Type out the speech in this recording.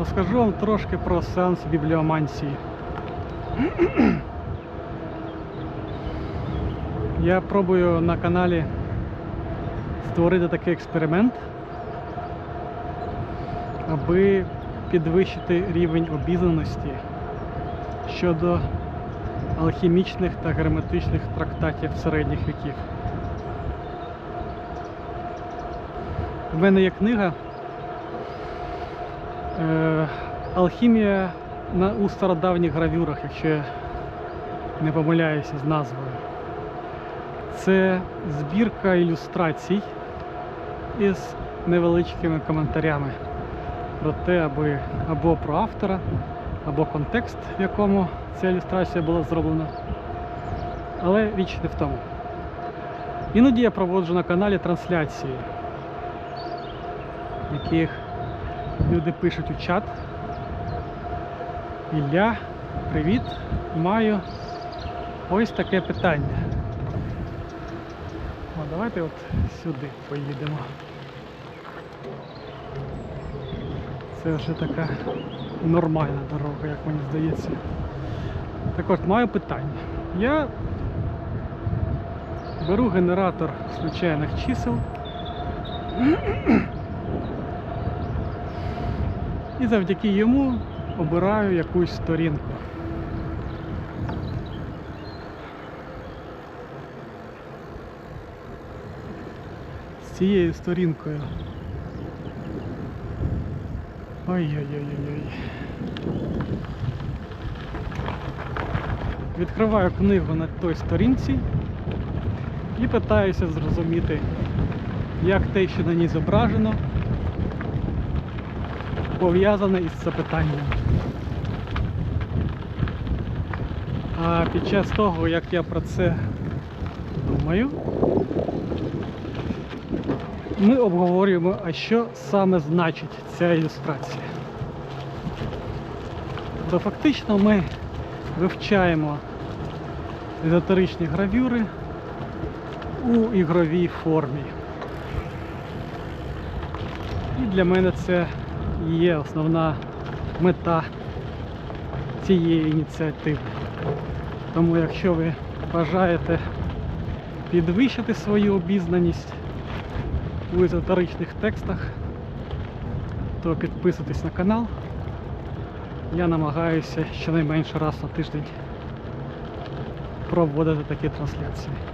розкажу вам трошки про сеанс бібліомансії. Я пробую на каналі створити такий експеримент, аби підвищити рівень обізнаності щодо алхімічних та герметичних трактатів середніх віків. У мене є книга е, Алхімія на, у стародавніх гравюрах, якщо я не помиляюся з назвою. Це збірка ілюстрацій із невеличкими коментарями про те, аби або про автора, або контекст, в якому ця ілюстрація була зроблена. Але річ не в тому. Іноді я проводжу на каналі трансляції, яких люди пишуть у чат. Ілля, привіт, маю ось таке питання. О, давайте от сюди поїдемо. Це вже така нормальна дорога, як мені здається. Так от, маю питання. Я беру генератор случайних чисел і завдяки йому обираю якусь сторінку. З цією сторінкою. Ой-ой-ой-ой. Відкриваю книгу на той сторінці і питаюся зрозуміти, як те, що на ній зображено, пов'язане із запитанням. А під час того, як я про це думаю, ми обговорюємо, а що саме значить ця ілюстрація. То фактично ми вивчаємо езотеричні гравюри у ігровій формі. І для мене це є основна мета цієї ініціативи. Тому якщо ви бажаєте підвищити свою обізнаність у езотеричних текстах, то підписуйтесь на канал. Я намагаюся щонайменше раз на тиждень проводити такі трансляції.